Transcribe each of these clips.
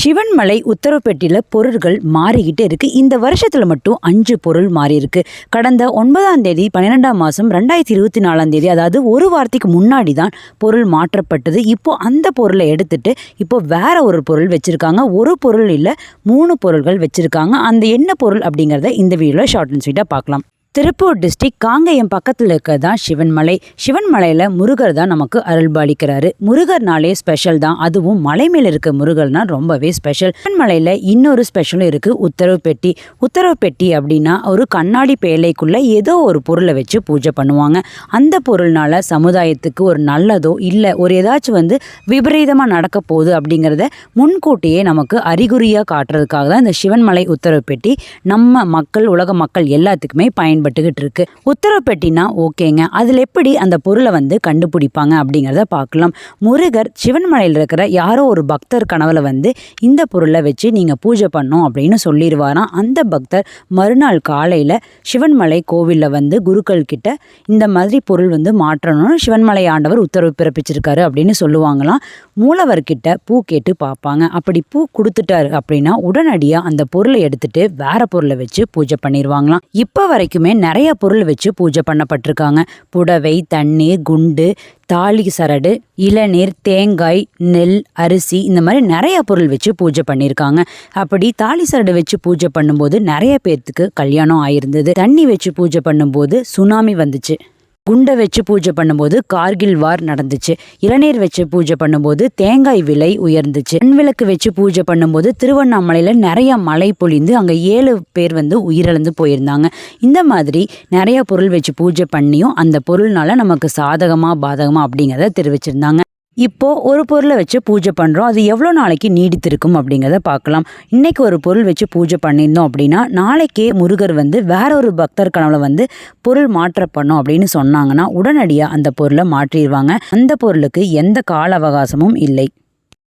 சிவன்மலை உத்தரவுப்பேட்டையில் பொருட்கள் மாறிக்கிட்டே இருக்கு. இந்த வருஷத்தில் மட்டும் அஞ்சு பொருள் மாறியிருக்கு கடந்த ஒன்பதாம் தேதி பன்னிரெண்டாம் மாதம் ரெண்டாயிரத்தி இருபத்தி நாலாம் தேதி அதாவது ஒரு வாரத்துக்கு முன்னாடி தான் பொருள் மாற்றப்பட்டது. இப்போ அந்த பொருளை எடுத்துட்டு இப்போ வேற ஒரு பொருள் வச்சிருக்காங்க. ஒரு பொருள் இல்லை மூணு பொருள்கள் வச்சிருக்காங்க. அந்த என்ன பொருள் அப்படிங்கிறத இந்த வீடியோவில் ஷார்ட் அண்ட் ஸ்வீட்டாக பார்க்கலாம். திருப்பூர் டிஸ்ட்ரிக் காங்கேயம் பக்கத்தில் இருக்கிறது தான் சிவன்மலை. சிவன்மலையில் முருகர் தான் நமக்கு அருள்பாலிக்கிறாரு. முருகர்னாலே ஸ்பெஷல் தான். அதுவும் மலை மேல இருக்க முருகர்னா ரொம்பவே ஸ்பெஷல் சிவன்மலையில் இன்னொரு ஸ்பெஷலும் இருக்குது உத்தரவு பெட்டி உத்தரவு பெட்டி அப்படின்னா ஒரு கண்ணாடி பேழைக்குள்ளே ஏதோ ஒரு பொருளை வச்சு பூஜை பண்ணுவாங்க. அந்த பொருள்னால சமுதாயத்துக்கு ஒரு நல்லதோ இல்லை ஒரு ஏதாச்சும் வந்து விபரீதமாக நடக்க போகுது அப்படிங்கிறத முன்கூட்டியே நமக்கு அறிகுறியாக காட்டுறதுக்காக தான் இந்த சிவன்மலை உத்தரவு பெட்டி நம்ம மக்கள் உலக மக்கள் எல்லாத்துக்குமே பயன் பயன்பட்டுக்கிட்டு இருக்கு உத்தரவு பெட்டினா ஓகேங்க. அதில் எப்படி அந்த பொருளை வந்து கண்டுபிடிப்பாங்க அப்படிங்கிறத பார்க்கலாம். முருகர் சிவன்மலையில் இருக்கிற யாரோ ஒரு பக்தர் கனவுல வந்து இந்த பொருளை வச்சு நீங்கள் பூஜை பண்ணோம் அப்படின்னு சொல்லிடுவாராம். அந்த பக்தர் மறுநாள் காலையில் சிவன்மலை கோவிலில் வந்து குருக்கள் கிட்ட இந்த மாதிரி பொருள் வந்து மாற்றணும்னு சிவன்மலை ஆண்டவர் உத்தரவு பிறப்பிச்சிருக்காரு அப்படின்னு சொல்லுவாங்களாம். மூலவர்கிட்ட பூ கேட்டு பார்ப்பாங்க. அப்படி பூ கொடுத்துட்டாரு அப்படின்னா உடனடியாக அந்த பொருளை எடுத்துட்டு வேற பொருளை வச்சு பூஜை பண்ணிடுவாங்களாம். இப்போ வரைக்குமே நிறைய பொருள் வச்சு பூஜை பண்ணப்பட்டிருக்காங்க. புடவை தண்ணீர் குண்டு தாலி சரடு இளநீர் தேங்காய் நெல் அரிசி இந்த மாதிரி நிறைய பொருள் வச்சு பூஜை பண்ணியிருக்காங்க. அப்படி தாலி சரடு வச்சு பூஜை பண்ணும்போது நிறைய பேர்த்துக்கு கல்யாணம் ஆயிருந்தது. தண்ணி வச்சு பூஜை பண்ணும்போது சுனாமி வந்துச்சு. குண்டை வச்சு பூஜை பண்ணும்போது கார்கில் வார் நடந்துச்சு. இளநீர் வச்சு பூஜை பண்ணும்போது தேங்காய் விலை உயர்ந்துச்சு. விளக்கு வச்சு பூஜை பண்ணும்போது திருவண்ணாமலையில் நிறைய மழை பொழிந்து அங்கே ஏழு பேர் வந்து உயிரிழந்து போயிருந்தாங்க. இந்த மாதிரி நிறைய பொருள் வச்சு பூஜை பண்ணியும் அந்த பொருள்னால நமக்கு சாதகமா பாதகமா அப்படிங்கிறத தெரிவிச்சிருந்தாங்க. இப்போ ஒரு பொருளை வச்சு பூஜை பண்ணுறோம் அது எவ்வளோ நாளைக்கு நீடித்திருக்கும் அப்படிங்கிறத பார்க்கலாம். இன்றைக்கி ஒரு பொருள் வச்சு பூஜை பண்ணியிருந்தோம் அப்படின்னா நாளைக்கே முருகர் வந்து வேற ஒரு பக்தர் கனவுல வந்து பொருள் மாற்ற பண்ணும் அப்படின்னு சொன்னாங்கன்னா உடனடியாக அந்த பொருளை மாற்றிடுவாங்க. அந்த பொருளுக்கு எந்த கால அவகாசமும் இல்லை.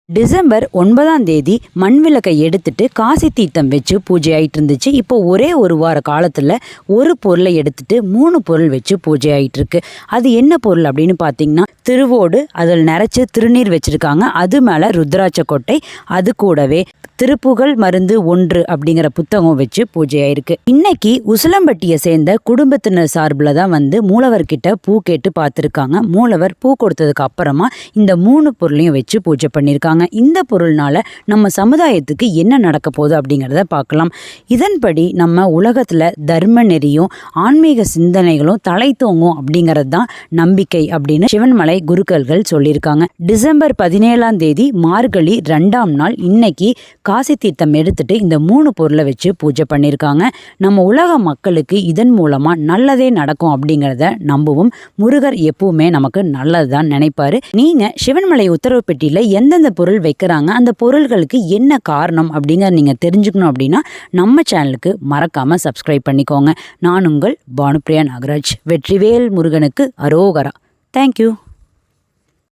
டிசம்பர் ஒன்பதாம் தேதி மண் விளக்கை எடுத்துட்டு காசி தீர்த்தம் வச்சு பூஜை ஆயிட்டு இருந்துச்சு. இப்போ ஒரே ஒரு வார காலத்தில் ஒரு பொருளை எடுத்துட்டு மூணு பொருள் வச்சு பூஜை ஆயிட்டு இருக்கு. அது என்ன பொருள் அப்படின்னு பார்த்தீங்கன்னா திருவோடு அதில் நிறைச்சு திருநீர் வச்சிருக்காங்க. அது மேலே ருத்ராட்ச கொட்டை அது கூடவே திருப்புகழ் மருந்து ஒன்று அப்படிங்கிற புத்தகம் வச்சு பூஜை ஆயிருக்கு இன்னைக்கு உசிலம்பட்டியை சேர்ந்த குடும்பத்தினர் சார்பில் தான் வந்து மூலவர்கிட்ட பூ கேட்டு பார்த்துருக்காங்க. மூலவர் பூ கொடுத்ததுக்கு அப்புறமா இந்த மூணு பொருளையும் வச்சு பூஜை பண்ணியிருக்காங்க இந்த பொருள்னால நம்ம சமுதாயத்துக்கு என்ன நடக்க போகுது அப்படிங்கிறத பார்க்கலாம். இதன்படி நம்ம உலகத்தில் தர்ம நெறியும் ஆன்மீக சிந்தனைகளும் தலை தோங்கும் அப்படிங்கிறது தான் நம்பிக்கை அப்படின்னு சிவன்மலை குருக்கள்கள் சொல்லியிருக்காங்க. டிசம்பர் பதினேழாம் தேதி மார்கழி ரெண்டாம் நாள் இன்னைக்கு காசி தீர்த்தம் எடுத்துட்டு இந்த மூணு பொருளை வச்சு பூஜை பண்ணியிருக்காங்க. நம்ம உலக மக்களுக்கு இதன் மூலமா நல்லதே நடக்கும் அப்படிங்கிறத நம்புவோம். முருகர் எப்பவுமே நமக்கு நல்லது தான் நினைப்பாரு. நீங்க சிவன்மலை உத்தரவு பெட்டியில எந்தெந்த பொருள் வைக்கிறாங்க அந்த பொருள்களுக்கு என்ன காரணம் அப்படிங்கிற நீங்க தெரிஞ்சுக்கணும் அப்படின்னா நம்ம சேனலுக்கு மறக்காம சப்ஸ்கிரைப் பண்ணிக்கோங்க. நான் உங்கள் பானுப்ரியா நாகராஜ். வெற்றிவேல் முருகனுக்கு அரோகரா. தேங்க்யூ